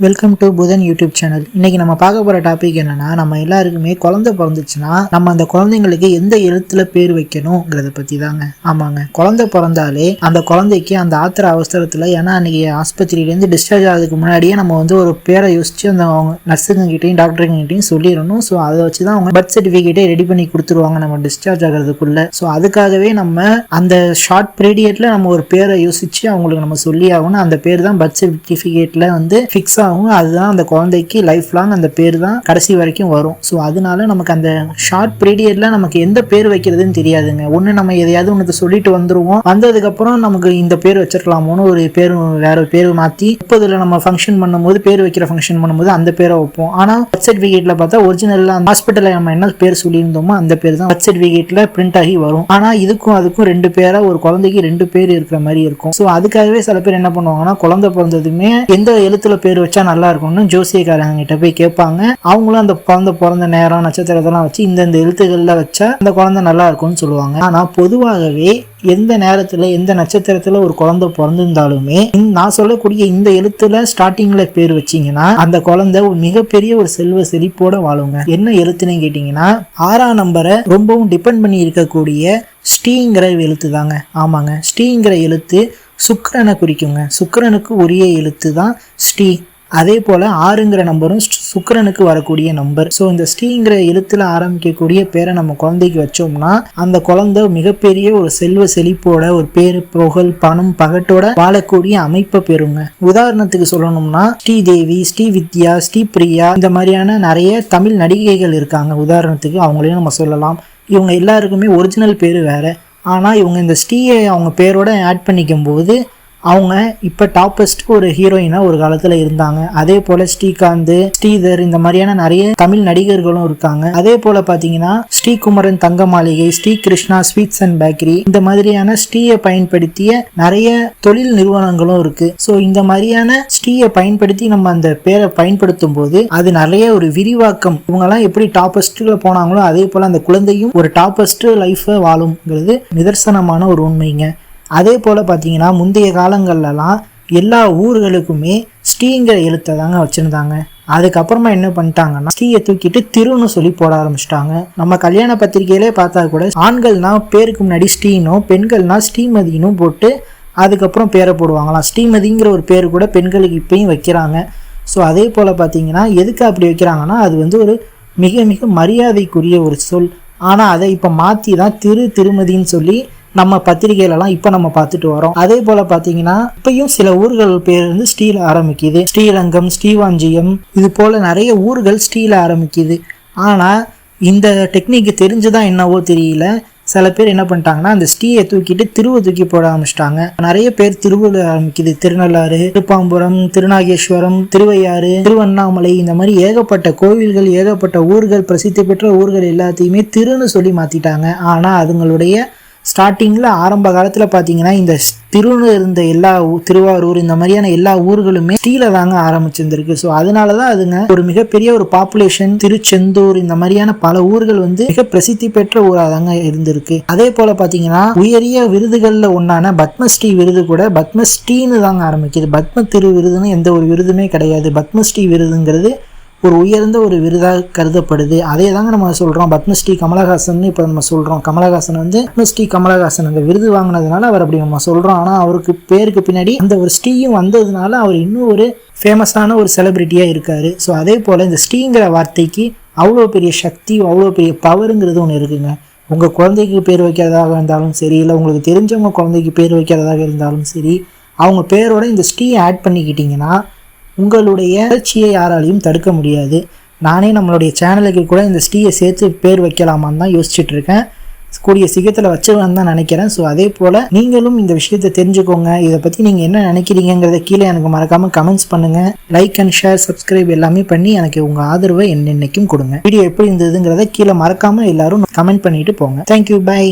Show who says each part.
Speaker 1: Welcome to Puthan YouTube channel இன்னைக்கு நம்ம பார்க்க போற டாபிக் என்னன்னா நம்ம எல்லாருக்குமே குழந்தை பிறந்துச்சுன்னா நம்ம அந்த குழந்தைங்களுக்கு எந்த எழுத்துல பேர் வைக்கணுங்கிறத பத்தி தாங்க ஆமாங்க. குழந்தை பிறந்தாலே அந்த குழந்தைக்கு அந்த ஆத்திர அவசரத்துல ஏன்னா அன்னைக்கு ஆஸ்பத்திரியிலேருந்து டிஸ்சார்ஜ் ஆகிறதுக்கு முன்னாடியே நம்ம வந்து ஒரு பேரை யோசிச்சு அந்த அவங்க நர்ஸுங்க கிட்டையும் டாக்டருங்க கிட்டையும் சொல்லிடணும். ஸோ அதை வச்சு தான் அவங்க பர்த் சர்டிஃபிகேட்டே ரெடி பண்ணி கொடுத்துருவாங்க நம்ம டிஸ்சார்ஜ் ஆகிறதுக்குள்ள. ஸோ அதுக்காகவே நம்ம அந்த ஷார்ட் பீரியட்ல நம்ம ஒரு பேரை யோசிச்சு அவங்களுக்கு நம்ம சொல்லி ஆகணும் அந்த பேர் தான் பர்த் சர்டிஃபிகேட்ல வந்து ஃபிக்ஸ் ஆகும் அதுதான் அந்த குழந்தைக்கு லைஃப் லாங் அந்த பேர் தான் கடைசி வரைக்கும் வரும். ஸோ அதனால நமக்கு அந்த ஷார்ட் பீரியட்ல நமக்கு எந்த பேர் வைக்கிறதுன்னு தெரியாதுங்க. ஒன்று நம்ம எதையாவது ஒன்று சொல்லிட்டு வந்துருவோம். வந்ததுக்கப்புறம் நமக்கு இந்த பேர் வச்சிருக்கலாமோன்னு ஒரு பேர் வேற பேர் மாற்றி முப்பதுல நம்ம ஃபங்க்ஷன் பண்ணும்போது பேர் வைக்கிற ஃபங்க்ஷன் பண்ணும்போது அந்த பேரை வைப்போம். ஆனால் பர்த் சர்டிஃபிகேட்ல பார்த்தா ஒரிஜினல்ல அந்த ஹாஸ்பிட்டலில் நம்ம என்ன பேர் சொல்லியிருந்தோமோ அந்த பேர் தான் பர்த் சர்டிஃபிகேட்ல பிரிண்ட் ஆகி வரும். ஆனால் இதுக்கும் அதுக்கும் ரெண்டு பேராக ஒரு குழந்தைக்கு ரெண்டு பேர் இருக்கிற மாதிரி இருக்கும். ஸோ அதுக்காகவே சில பேர் என்ன பண்ணுவாங்கன்னா குழந்தை பிறந்ததுமே எந்த எழுத்துல பேர் வச்சு நல்லா இருக்கும்னு ஜோசியக்காரங்க கிட்ட போய் கேட்பாங்க. அவங்களும் அந்த குழந்தை பிறந்த நேரம் நட்சத்திரத்தெல்லாம் வச்சு இந்தந்த எழுத்துக்கள்ல வச்சா அந்த குழந்தை நல்லா இருக்கும்னு சொல்லுவாங்க. ஆனா பொதுவாகவே எந்த நேரத்துல எந்த நட்சத்திரத்துல ஒரு குழந்தை பிறந்திருந்தாலுமே நான் சொல்லக்கூடிய இந்த எழுத்துல ஸ்டார்டிங்ல பேர் வச்சீங்கன்னா அந்த குழந்தை ஒரு மிகப்பெரிய ஒரு செல்வ செழிப்போட வாழுங்க. என்ன எழுத்துன்னு கேட்டீங்கன்னா ஆறாம் நம்பரை ரொம்பவும் டிபெண்ட் பண்ணி இருக்கக்கூடிய ஸ்ரீங்கிற எழுத்து தாங்க. ஆமாங்க. ஸ்ரீங்கிற எழுத்து சுக்கரனை குறிக்குங்க. சுக்கரனுக்கு உரிய எழுத்து தான் ஸ்ரீ. அதே போல ஆறுங்கிற நம்பரும் ஸ்- சுக்கிரனுக்கு வரக்கூடிய நம்பர். ஸோ இந்த ஸ்ரீங்கிற எழுத்துல ஆரம்பிக்கக்கூடிய பேரை நம்ம குழந்தைக்கு வச்சோம்னா அந்த குழந்தை மிகப்பெரிய ஒரு செல்வ செழிப்போட ஒரு பேரு புகழ் பணம் பகட்டோட வாழக்கூடிய அமைப்பை பெறுங்க. உதாரணத்துக்கு சொல்லணும்னா ஸ்ரீதேவி ஸ்ரீ வித்யா ஸ்ரீ பிரியா இந்த மாதிரியான நிறைய தமிழ் நடிகைகள் இருக்காங்க. உதாரணத்துக்கு அவங்களையும் நம்ம சொல்லலாம். இவங்க எல்லாருக்குமே ஒரிஜினல் பேர் வேற. ஆனால் இவங்க இந்த ஸ்ரீயை அவங்க பேரோட ஆட் பண்ணிக்கும் போது அவங்க இப்போ டாப்பஸ்ட் ஒரு ஹீரோயினாக ஒரு காலத்தில் இருந்தாங்க. அதே போல் ஸ்ரீகாந்த் ஸ்ரீதர் இந்த மாதிரியான நிறைய தமிழ் நடிகர்களும் இருக்காங்க. அதே போல் பார்த்தீங்கன்னா Sreekumaran Thanga Maligai Sri Krishna sweets and bakery இந்த மாதிரியான ஸ்ரீயை பயன்படுத்திய நிறைய தொழில் நிறுவனங்களும் இருக்கு. ஸோ இந்த மாதிரியான ஸ்ரீயை பயன்படுத்தி நம்ம அந்த பேரை பயன்படுத்தும் போது அது நிறைய ஒரு விரிவாக்கம். இவங்கெல்லாம் எப்படி டாப்பஸ்ட்ல போனாங்களோ அதே போல் அந்த குழந்தையும் ஒரு டாப்பஸ்ட் லைஃப்பை வாழுங்கிறது நிதர்சனமான ஒரு உண்மைங்க. அதே போல் பார்த்தீங்கன்னா முந்தைய காலங்கள்லலாம் எல்லா ஊர்களுக்குமே ஸ்ரீங்கிற எழுத்தை தாங்க வச்சுருந்தாங்க. அதுக்கப்புறமா என்ன பண்ணிட்டாங்கன்னா ஸ்ரீயை தூக்கிட்டு திருன்னு சொல்லி போட ஆரம்பிச்சிட்டாங்க. நம்ம கல்யாண பத்திரிகையிலே பார்த்தா கூட ஆண்கள்னா பேருக்கு முன்னாடி ஸ்ரீனும் பெண்கள்னா ஸ்ரீமதினும் போட்டு அதுக்கப்புறம் பேரை போடுவாங்களாம். ஸ்ரீமதிங்கிற ஒரு பேர் கூட பெண்களுக்கு இப்பயும் வைக்கிறாங்க. ஸோ அதே போல் பார்த்தீங்கன்னா எதுக்கு அப்படி வைக்கிறாங்கன்னா அது வந்து ஒரு மிக மிக மரியாதைக்குரிய ஒரு சொல். ஆனால் அதை இப்போ மாற்றி தான் திரு திருமதின்னு சொல்லி நம்ம பத்திரிகையிலலாம் இப்போ நம்ம பார்த்துட்டு வரோம். அதே போல் பார்த்தீங்கன்னா இப்பயும் சில ஊர்கள் பேர் வந்து ஸ்டீல ஆரம்பிக்குது. ஸ்ரீரங்கம் ஸ்ரீவாஞ்சியம் இது போல் நிறைய ஊர்கள் ஸ்டீல ஆரம்பிக்குது. ஆனால் இந்த டெக்னிக் தெரிஞ்சுதான் என்னவோ தெரியல. சில பேர் என்ன பண்ணிட்டாங்கன்னா அந்த ஸ்டீயை தூக்கிட்டு திருவை தூக்கி போட ஆரம்பிச்சிட்டாங்க. நிறைய பேர் திருவள்ள ஆரம்பிக்குது. திருநள்ளாறு திருப்பாம்புரம் திருநாகேஸ்வரம் திருவையாறு திருவண்ணாமலை இந்த மாதிரி ஏகப்பட்ட கோவில்கள் ஏகப்பட்ட ஊர்கள் பிரசித்தி பெற்ற ஊர்கள் எல்லாத்தையுமே திருன்னு சொல்லி மாத்திட்டாங்க. ஆனா அதுங்களுடைய ஸ்டார்டிங்கில் ஆரம்ப காலத்தில் பார்த்தீங்கன்னா இந்த ஸ்- திருன்னு இருந்த எல்லா திருவாரூர் இந்த மாதிரியான எல்லா ஊர்களுமே ஸ்டீல தாங்க ஆரம்பிச்சிருந்திருக்கு. ஸோ அதனால தான் அதுங்க ஒரு மிகப்பெரிய ஒரு பாப்புலேஷன் திருச்செந்தூர் இந்த மாதிரியான பல ஊர்கள் வந்து மிக பிரசித்தி பெற்ற ஊராக தாங்க இருந்திருக்கு. அதே போல் பார்த்தீங்கன்னா உயரிய விருதுகளில் ஒன்றான பத்மஸ்ரீ விருது கூட பத்மஸ்ரீன்னு தாங்க ஆரம்பிக்குது. பத்ம திரு விருதுன்னு எந்த ஒரு விருதுமே கிடையாது. பத்மஸ்ரீ விருதுங்கிறது ஒரு உயர்ந்த ஒரு விருதாக கருதப்படுது. அதே தாங்க நம்ம சொல்கிறோம் பத்மஸ்ரீ கமலஹாசன் இப்போ நம்ம சொல்கிறோம் கமலஹாசன் வந்து பத்மஸ்ரீ கமலஹாசன் அந்த விருது வாங்கினதுனால அவர் அப்படி நம்ம சொல்கிறோம் ஆனால் அவருக்கு பேருக்கு பின்னாடி அந்த ஒரு ஸ்ரீயும் வந்ததுனால அவர் இன்னும் ஒரு ஃபேமஸான ஒரு செலிபிரிட்டியாக இருக்கார். ஸோ அதே போல் இந்த ஸ்ரீங்கிற வார்த்தைக்கு அவ்வளோ பெரிய சக்தி அவ்வளோ பெரிய பவருங்கிறது ஒன்று இருக்குங்க. உங்கள் குழந்தைக்கு பேர் வைக்கிறதாக இருந்தாலும் சரி இல்லை உங்களுக்கு தெரிஞ்சவங்க குழந்தைக்கு பேர் வைக்கிறதாக இருந்தாலும் சரி அவங்க பேரோட இந்த ஸ்ரீயை ஆட் பண்ணிக்கிட்டிங்கன்னா உங்களுடைய வளர்ச்சியை யாராலையும் தடுக்க முடியாது. நானே நம்மளுடைய சேனலுக்கு கூட இந்த ஸ்டீயை சேர்த்து பேர் வைக்கலாமான்னு தான் யோசிச்சுட்டு இருக்கேன் கூடிய சீக்கிரத்தில் வச்சிருவேன் தான் நினைக்கிறேன். ஸோ அதே போல் நீங்களும் இந்த விஷயத்தை தெரிஞ்சுக்கோங்க. இதை பற்றி நீங்கள் என்ன நினைக்கிறீங்கிறத கீழே எனக்கு மறக்காமல் கமெண்ட்ஸ் பண்ணுங்கள் லைக் அண்ட் ஷேர் சப்ஸ்கிரைப் எல்லாமே பண்ணி எனக்கு உங்கள் ஆதரவை என்னென்னைக்கும் கொடுங்க. வீடியோ எப்படி இருந்ததுங்கிறத கீழே மறக்காமல் எல்லாரும் கமெண்ட் பண்ணிட்டு போங்க. Thank you bye